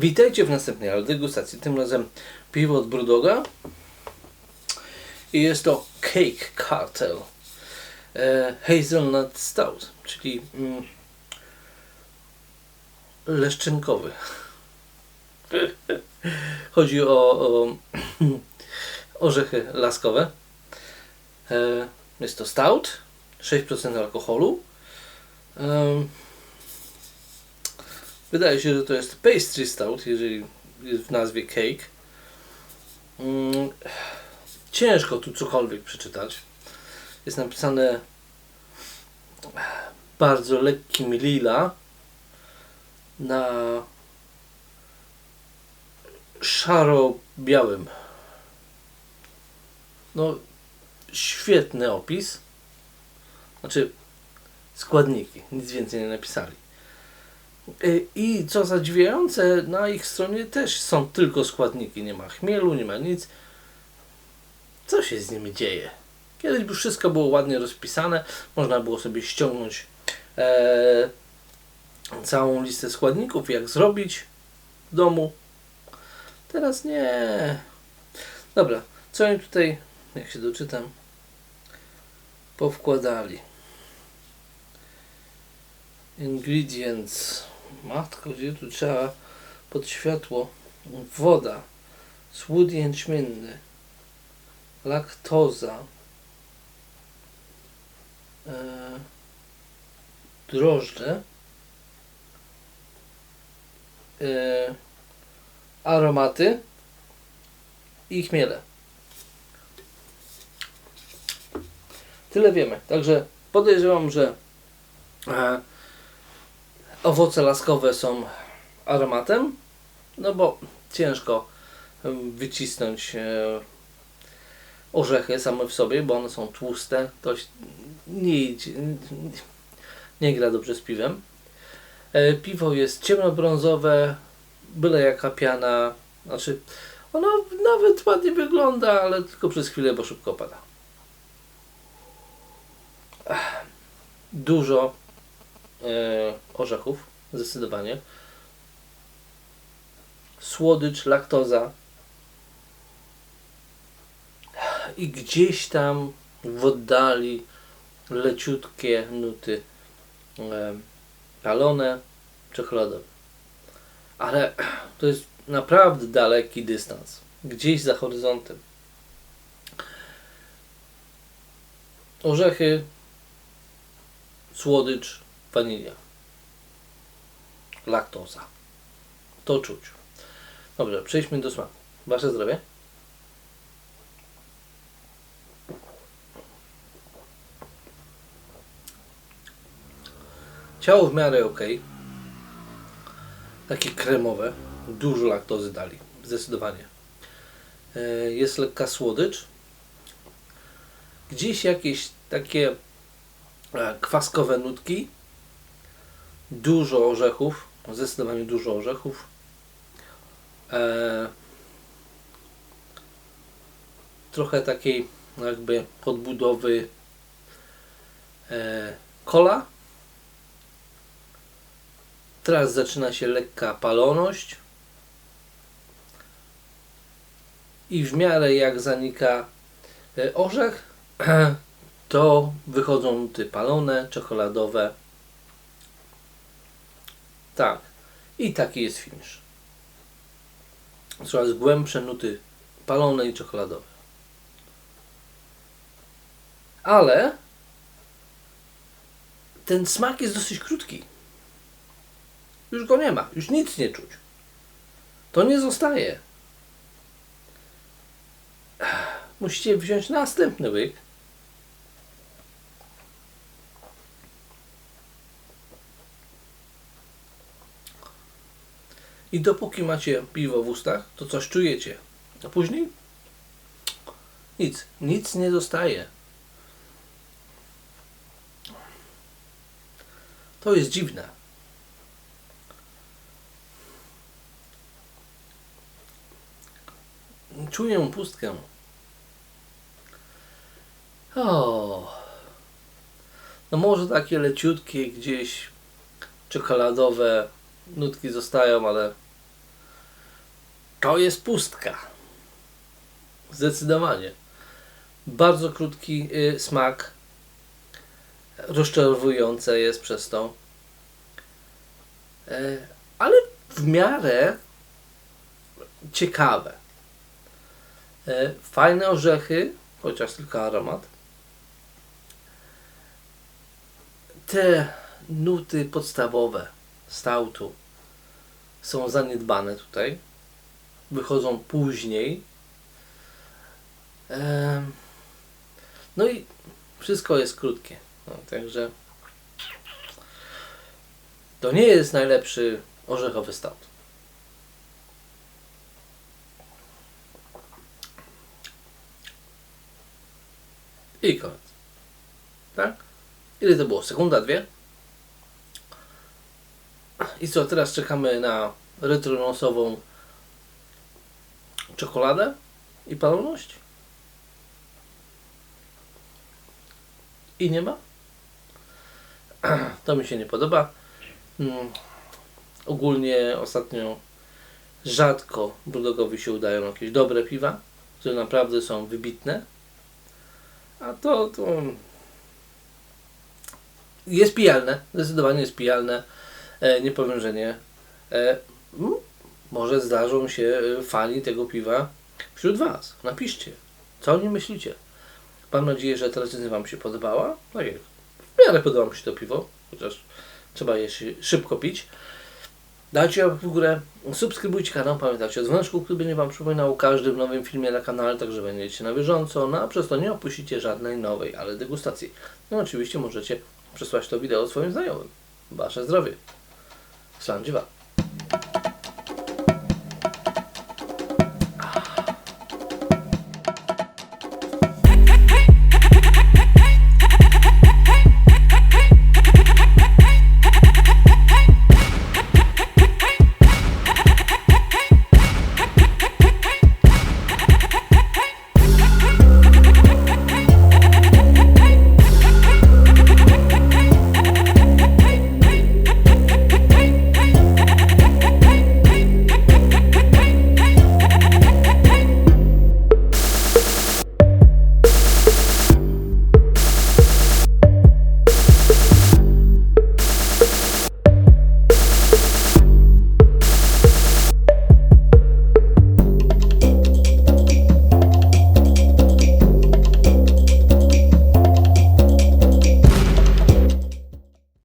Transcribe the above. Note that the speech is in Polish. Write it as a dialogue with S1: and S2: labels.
S1: Witajcie w następnej degustacji. Tym razem piwo od Brudoga. I jest to Cake Cartel e, Hazelnut Stout, czyli mm, leszczynkowy. Chodzi o, o orzechy laskowe. E, jest to stout, 6% alkoholu. Em, Wydaje się, że to jest pastry stout, jeżeli jest w nazwie cake. Mm, Ciężko tu cokolwiek przeczytać. Jest napisane bardzo lekkim lila na szaro-białym. No, świetny opis. Znaczy, składniki, nic więcej nie napisali. Y, I co zadziwiające, na ich stronie też są tylko składniki. Nie ma chmielu, nie ma nic. Co się z nimi dzieje? Kiedyś by wszystko było ładnie rozpisane, można było sobie ściągnąć e, całą listę składników, jak zrobić w domu. Teraz nie. Dobra, co oni tutaj, jak się doczytam, powkładali. Ingredients. Matko, gdzie tu trzeba pod światło? Woda, słód jęczmienny, laktoza, e, drożdże, e, aromaty i chmiele. Tyle wiemy. Także podejrzewam, że e, owoce laskowe są aromatem, no bo ciężko wycisnąć e, orzechy same w sobie, bo one są tłuste, to nie idzie, nie gra dobrze z piwem. E, Piwo jest ciemnobrązowe, byle jaka piana, znaczy ono nawet ładnie wygląda, ale tylko przez chwilę, bo szybko pada. Dużo orzechów, zdecydowanie. Słodycz, laktoza. I gdzieś tam w oddali leciutkie nuty e, palone, czekoladowe. Ale to jest naprawdę daleki dystans. Gdzieś za horyzontem. Orzechy, słodycz, wanilia. Laktoza. To czuć. Dobrze, przejdźmy do smaku. Wasze zdrowie. Ciało w miarę ok. Takie kremowe. Dużo laktozy dali. Zdecydowanie. E, Jest lekka słodycz. Gdzieś jakieś takie e, kwaskowe nutki. Dużo orzechów. Zdecydowanie dużo orzechów. E, trochę takiej jakby podbudowy e, kola. Teraz zaczyna się lekka paloność. I w miarę jak zanika e, orzech, to wychodzą nuty palone, czekoladowe. Tak. I taki jest finish. Coraz głębsze nuty palone i czekoladowe. Ale ten smak jest dosyć krótki. Już go nie ma, już nic nie czuć. To nie zostaje. Musicie wziąć następny łyk. I dopóki macie piwo w ustach, to coś czujecie. A później nic, nic nie zostaje. To jest dziwne. Czuję pustkę. O. No może takie leciutkie gdzieś czekoladowe nutki zostają, ale To jest pustka. Zdecydowanie. Bardzo krótki y, smak. Rozczarowujące jest przez to. E, ale w miarę ciekawe. E, fajne orzechy, chociaż tylko aromat. Te nuty podstawowe stautu są zaniedbane tutaj. Wychodzą później. No i wszystko jest krótkie. No, także to nie jest najlepszy orzechowy stout. I koniec. Tak? Ile to było? Sekunda, dwie? I co, teraz czekamy na retronosową czekoladę i palowność? I nie ma? To mi się nie podoba. Mm, Ogólnie ostatnio rzadko Bulldogowi się udają jakieś dobre piwa, które naprawdę są wybitne. A to, to jest pijalne, zdecydowanie jest pijalne. E, nie powiem, że nie. E, może zdarzą się e, fani tego piwa wśród Was. Napiszcie, co o nim myślicie. Mam nadzieję, że recenzja Wam się podobała. Tak jak w miarę podoba mi się to piwo, chociaż trzeba je szy- szybko pić. Dajcie w górę, subskrybujcie kanał, pamiętajcie o dzwoneczku, który będzie Wam przypominał o każdym nowym filmie na kanale, także będziecie na bieżąco, no a przez to nie opuścicie żadnej nowej, ale degustacji. No oczywiście możecie przesłać to wideo swoim znajomym. Wasze zdrowie. 30番。